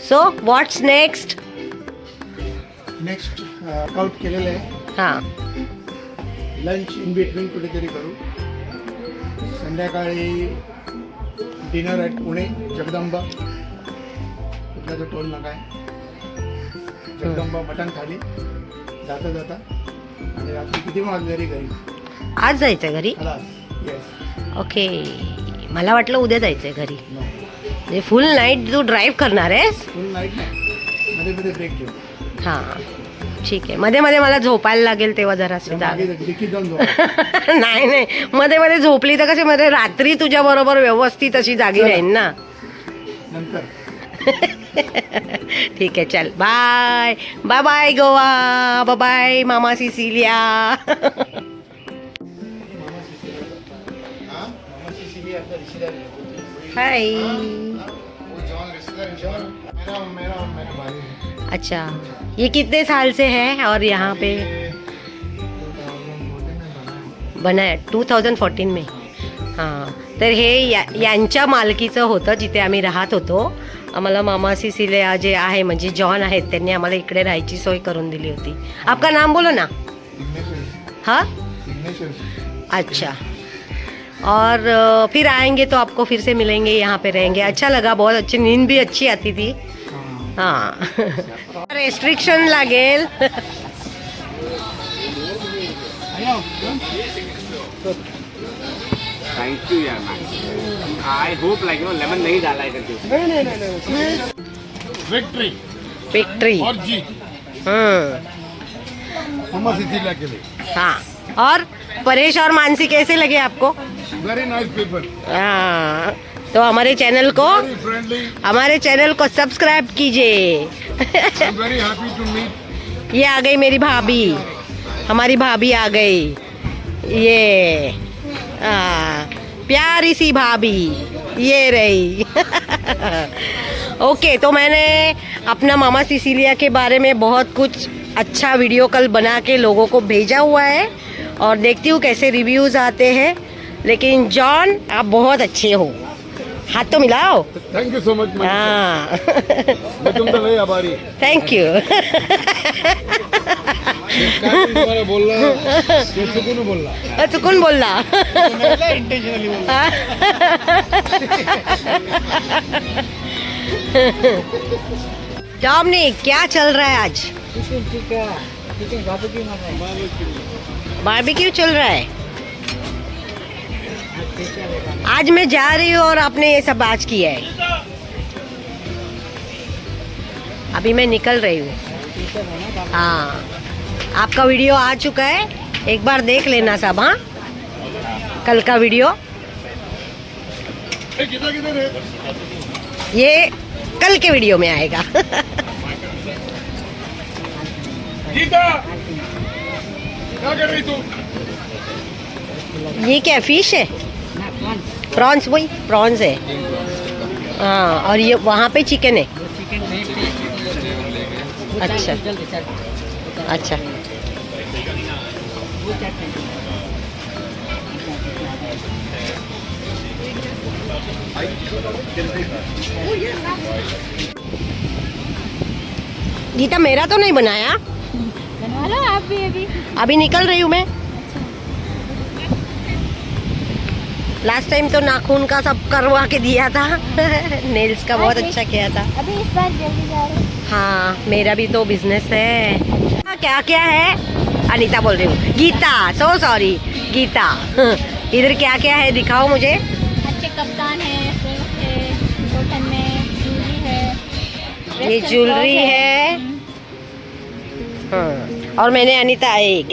So what's next next workout केलेलं आहे. हां. लंच इन बिटवीन कुठेतरी करू. संध्याकाळी डिनर ॲट पुणे जगदंबा. कुठला तो टोल नका आहे. जगदंबा मटण थाली जाता जाता. आणि रात्री किती वाजले तरी घरी. आज जायचं घरी? खलास येस ओके मला वाटलं उद्या जायचंय घरी. नो म्हणजे फुल नाईट तू ड्राईव्ह करणार आहेस? फुल नाईट नाही. मध्ये मध्ये ब्रेक घेऊ. हां. ठीक आहे. मध्ये मध्ये मला झोपायला लागेल तेव्हा जरा नाही नाही. मध्ये मध्ये झोपली तर कशी मध्ये रात्री तुझ्या बरोबर व्यवस्थित अशी जागी. राहीन ना? नंतर. ठीक आहे चल. Bye bye bye Goa bye bye मामा सिसिलिया. हाय अच्छा ये कितने साल से है और यहाँ पे? बना आहे टू थाउजंड फोर्टीन में। हां तर हे या यांच्या मालकीचं होतं जिथे आम्ही राहत होतो. आम्हाला मामा सिसिलिया जे आहे म्हणजे जॉन आहेत त्यांनी आम्हाला इकडे राहायची सोय करून दिली होती. आपका नाम बोलो ना. हाँ? अच्छा. और फिर आएँगे तो आपको फिर से मिलेंगे यहाँ पे रहेंगे। अच्छा लगा बहुत अच्छी नींद भी अच्छी आती थी। हाँ। रेस्ट्रिक्शन लागेल थैंक यू यार I hope like no lemon नहीं डाला है करके। नाही नाही नाही नाही विक्ट्री विक्ट्री और जीत। हम्म मम्मा सिसिलिया के हाँ। और परेश और मानसी कैसे लगे आपको? वेरी नाइस पीपल हाँ तो हमारे चैनल को हमारे चैनल को सब्सक्राइब कीजिए। वेरी हैप्पी टू मीट ये आ गई मेरी भाभी। हमारी भाभी आ गई। ये हाँ प्यारी सी भाभी। ये रही। ओके तो मैंने अपना मामा सिसिलिया के बारे में बहुत कुछ अच्छा वीडियो कल बना के लोगों को भेजा हुआ है और देखती हूँ कैसे रिव्यूज़ आते हैं। लेकिन जॉन आप बहुत अच्छे हो। हाथ तो मिलाओ। थैंक यू सो मच हाँ। मैं आभारी थैंक यू ते चुकून बोलला चुकून बोलला इंटेन्शनली बोलला डॉमिनिक क्या चल रहा है आज? बारबेक्यू चल रहा है? आज मैं जा रही हूँ और आपने ये सब आज किया है। अभी मैं निकल रही हूँ। हाँ। आपका वीडियो आ चुका है। एक बार देख लेना सब हाँ। कल का वीडियो। ये कल के वीडियो में आएगा। क्या कर रही तू? ये क्या फ़िश है? प्रॉन्स वही प्रॉन्स है। हाँ और ये वहाँ पे चिकन है। अच्छा। अच्छा। गीता मेरा तो नहीं बनाया। बनवा लो आप भी अभी। अभी निकल रही हूँ मैं। लास्ट टाइम तो नाखून का सब करवा के दिया था। नेल्स का बहुत अच्छा किया था। अभी इस बार जल्दी जा रहे हैं। हाँ मेरा भी तो बिज़नेस है। हाँ, क्या क्या है? अनीता बोल रही हूँ। Gita so sorry Gita. इधर क्या क्या है दिखाओ मुझे। अच्छे कप्तान है है है। ये ज्वेलरी है। हाँ। और मैंने अनीता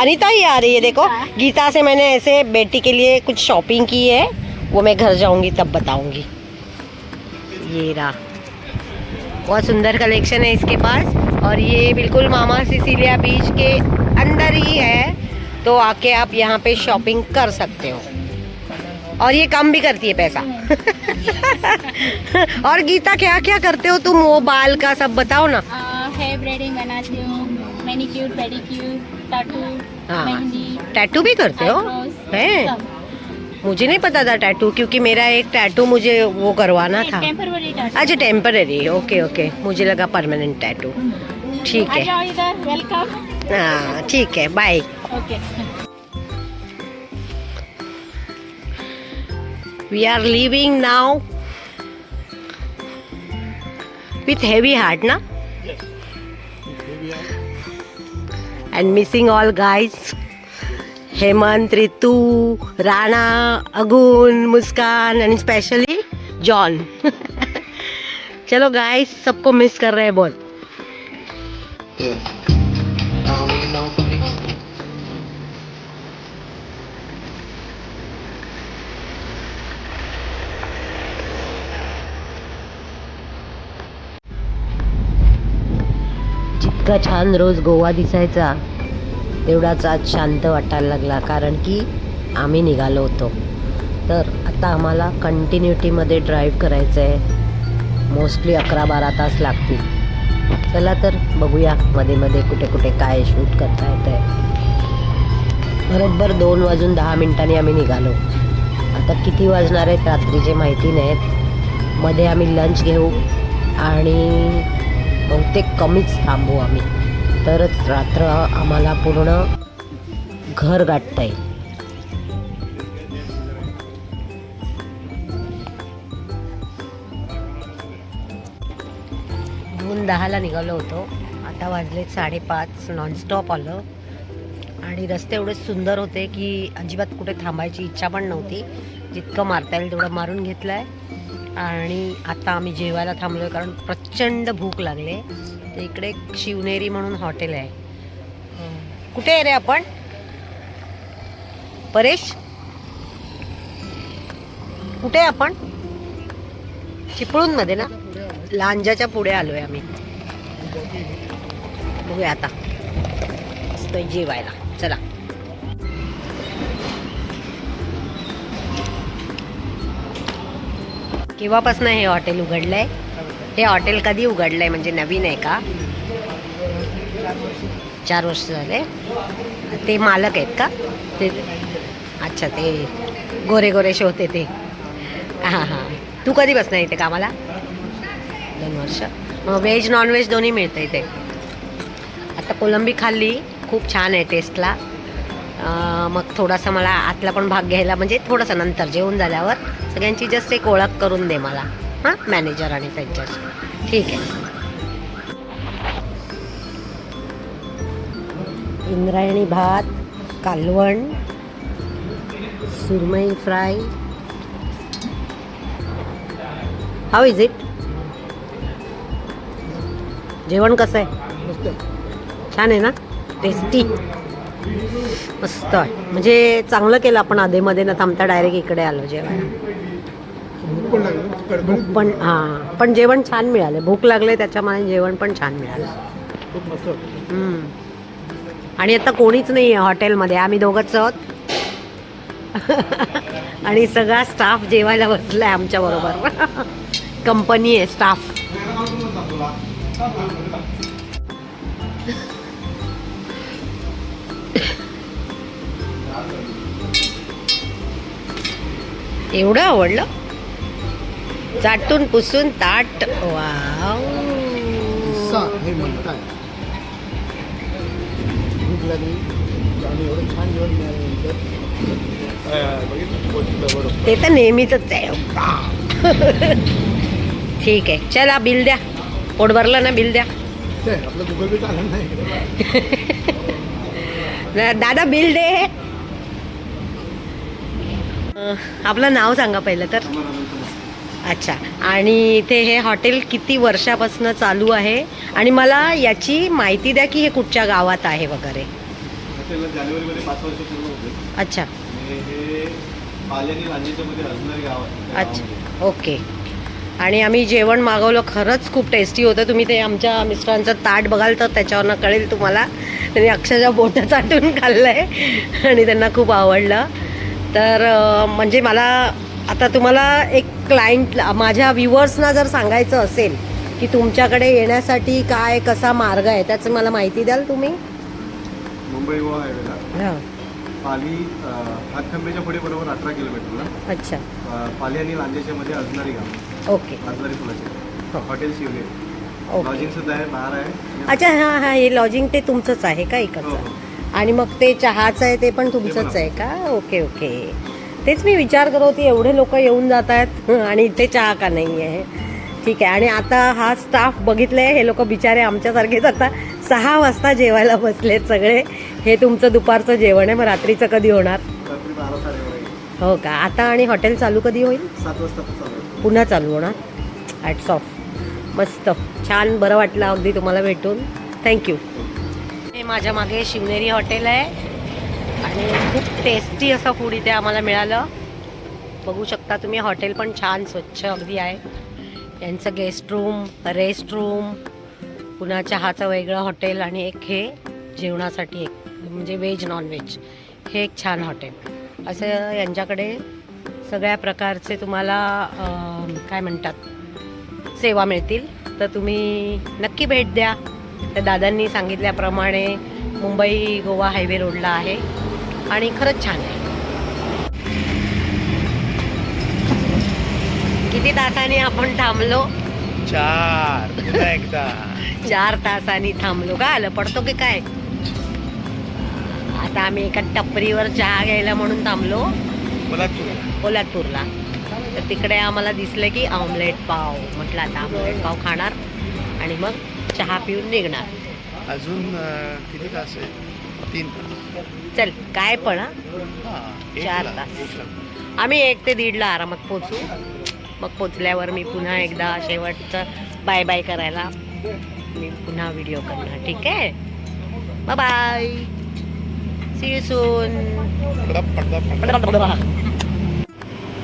अनीता ही आ रही है देखो। हाँ। गीता से मैंने ऐसे बेटी के लिए कुछ शॉपिंग की है वो मैं घर जाऊँगी तब बताऊँगी। ये रहा। बहुत सुंदर कलेक्शन है इसके पास। और ये बिल्कुल मामा सिसिलिया बीच के अंदर ही है तो आके आप यहाँ पे शॉपिंग कर सकते हो। और ये कम भी करती है पैसा। और गीता क्या क्या करते हो तुम? वो बाल का सब बताओ ना। हेयर ब्रेडिंग बनाती हूँ। मैनिक्यूर पेडिक्यूर टाटू हाँ। मेहंदी टैटू भी करते हो? हैं। मुझे नहीं पता था टैटू क्योंकि मेरा एक टैटू मुझे वो करवाना था। अच्छा टेम्पररी ओके ओके मुझे लगा परमानेंट टैटू ठीक है। वेलकम हाँ ठीक है bye okay we are living now with heavy heart ना? And missing all guys Hemant Ritu Rana अगुन Muskan आणि स्पेशली जॉन चलो गाइस सबको मिस कर रहे हैं बहुत इतका छान रोज गोवा दिसायचा. तेवढाच आज शांत वाटायला लागला कारण की आम्ही निघालो होतो. तर आता आम्हाला कंटिन्युटीमध्ये ड्राईव्ह करायचं आहे मोस्टली अकरा बारा तास लागतील. चला तर बघूया मध्ये मध्ये कुठे कुठे काय शूट करता येत आहे बरोबर दोन वाजून दहा मिनिटांनी आम्ही निघालो. आता किती वाजणार आहेत रात्रीचे माहिती नाहीत. मध्ये आम्ही लंच घेऊ आणि बहुतेक कमीच थांबू आम्ही. तरच रात्र आम्हाला पूर्ण घर गाठता येईल. दोन दहाला निघालो होतो. आता वाजले साडेपाच नॉनस्टॉप आलं. आणि रस्ते एवढे सुंदर होते की अजिबात कुठे थांबायची इच्छा पण नव्हती. जितकं मारता येईल तेवढं मारून घेतलं आहे आणि आता आम्ही जेवायला थांबलो आहे कारण प्रचंड भूक लागले. तर इकडे एक शिवनेरी म्हणून हॉटेल आहे. कुठे आहे रे आपण? परेश? कुठे आहे आपण? चिपळूणमध्ये ना? लांजाच्या पुढे आलोय आम्ही. बघूया आता. जेवायला. चला. केव्हापासून हे हॉटेल उघडलं आहे हे हॉटेल कधी उघडलं आहे म्हणजे नवीन आहे का? चार वर्ष झाले. ते मालक आहेत का? ते अच्छा ते गोरे गोरेशे होते ते हां हां. तू कधीपासून इथे कामाला? दोन वर्ष. मग व्हेज नॉनव्हेज दोन्ही मिळतं इथे. आता कोलंबी खाल्ली. खूप छान आहे टेस्टला मग थोडासा मला आतला पण भाग घ्यायला म्हणजे थोडंसं नंतर जेवण झाल्यावर. सगळ्यांची जस्ट एक ओळख करून दे मला. हां? मॅनेजर आणि त्यांच्याशी. ठीक आहे. इंद्रायणी भात कालवण सुरमई फ्राय. हाव इज इट जेवण कसं आहे? छान आहे ना? टेस्टी मस्त आहे. म्हणजे चांगलं केलं आपण आधेमध्ये न थांबता डायरेक्ट इकडे आलो जेवायला. भूक पण हां. पण जेवण छान मिळालं. भूक लागले त्याच्यामुळे जेवण पण छान मिळालं. आणि आता कोणीच नाही आहे हॉटेलमध्ये. आम्ही दोघंच आहोत. आणि सगळा स्टाफ जेवायला बसलाय आमच्या बरोबर. कंपनी आहे स्टाफ एवढं आवडलं? चाटून पुसून ताट. वाव. किस्सा हे म्हणतात भूक लागली आणि एवढं छान जेवण मिळाल्यानंतर बघितलं. बरोबर ते तर नेहमीच आहे. ठीक आहे. चला बिल द्या. पोट भरलं ना बिल द्या. आपलं गुगल पे चाललं नाही. दादा बिल दे. आपलं नाव सांगा पहिलं तर. अच्छा. आणि इथे हे हॉटेल किती वर्षापासून चालू आहे? आणि मला याची माहिती द्या की हे कुठच्या गावात आहे वगैरे. अच्छा. अच्छा. ओके. आणि आम्ही जेवण मागवलं खरंच खूप टेस्टी होतं. तुम्ही ते आमच्या मिस्टरांचं ताट बघाल तर त्याच्यावरनं कळेल तुम्हाला. त्यांनी अक्षरशः बोटं चाटून खाल्लं आहे आणि त्यांना खूप आवडलं. तर म्हणजे मला आता तुम्हाला एक क्लायंट माझ्या व्ह्युअर्सना जर सांगायचं असेल की तुमच्याकडे येण्यासाठी काय कसा मार्ग आहे त्याचं मला माहिती द्याल तुम्ही? मुंबई गोवा हायवेला हां. पाली अं, हातखंब्याच्या पुढे बरोबर अठरा किलोमीटरला अच्छा. पाली आणि लांजेच्या मध्ये अजनारी गाव. ओके. अजनारी फुलाचे हॉटेल शिवले लॉजिंग सुद्धा आहे बार आहे अच्छा हां हां हे लॉजिंग ते तुमचंच आहे का हो, इकडचं हो. आणि मग ते चहाचं आहे ते पण तुमचंच आहे का? Okay okay. तेच मी विचार करत होती एवढे लोक येऊन जात आहेत आणि इथे चहा का नाही आहे? ठीक आहे आणि आता हा स्टाफ बघितले हे लोक बिचारे आमच्यासारखेच आता सहा वाजता जेवायला बसलेत सगळे. हे तुमचं दुपारचं जेवण आहे मग रात्रीचं कधी होणार? हो का? आता आणि हॉटेल चालू कधी होईल? आहे. पुन्हा चालू होणार? ॲट्स ऑफ मस्त. छान बरं वाटलं अगदी तुम्हाला भेटून. थँक्यू माझ्या मागे शिवनेरी हॉटेल आहे. आणि खूप टेस्टी असं फूड इथे आम्हाला मिळालं. बघू शकता तुम्ही हॉटेल पण छान स्वच्छ अगदी आहे. यांचं गेस्ट रूम रेस्ट रूम पुन्हा चहाचं वेगळं हॉटेल आणि एक हे जेवणासाठी एक म्हणजे व्हेज नॉनव्हेज हे एक छान हॉटेल. असं यांच्याकडे सगळ्या प्रकारचे तुम्हाला काय म्हणतात सेवा मिळतील. तर तुम्ही नक्की भेट द्या. तर दादांनी सांगितल्याप्रमाणे मुंबई गोवा हायवे रोडला आहे आणि खरंच छान आहे. किती तासांनी आपण थांबलो? चार एकदा. चार तासांनी थांबलो. का आलं? पडतो की काय? आता आम्ही एका टपरीवर चहा घ्यायला म्हणून थांबलो. मला पोलादपूरला तर तिकडे आम्हाला दिसलं की ऑमलेट पाव. म्हटलं आता ऑमलेट पाव खाणार. आणि मग चहा पिऊन निघणार. अजून किती तास आहे तीन तास. चल काय पण चार तास. आम्ही एक ते दीडला आरामात पोचू मग पोचल्यावर मी पुन्हा एकदा शेवटचं बाय बाय करायला मी पुन्हा व्हिडिओ करणार ठीक आहे? बाय बाय सी सून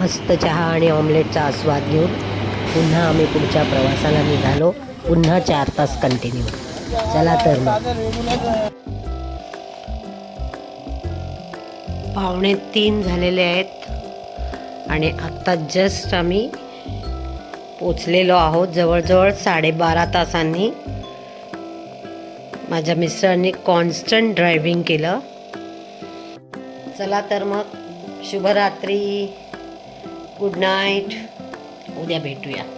मस्त चहा आणि ऑमलेटचा आस्वाद घेऊन पुन्हा आम्ही पुढच्या प्रवासाला निघालो. पुन्हा चार तास कंटिन्यू चला तर मग. पावणे तीन झालेले आहेत. आणि आत्ता जस्ट आम्ही पोचलेलो आहोत जवळजवळ साडेबारा तासांनी. माझ्या मिस्टरांनी कॉन्स्टंट ड्रायव्हिंग केलं. चला तर मग. शुभरात्री. गुड नाईट उद्या भेटूया.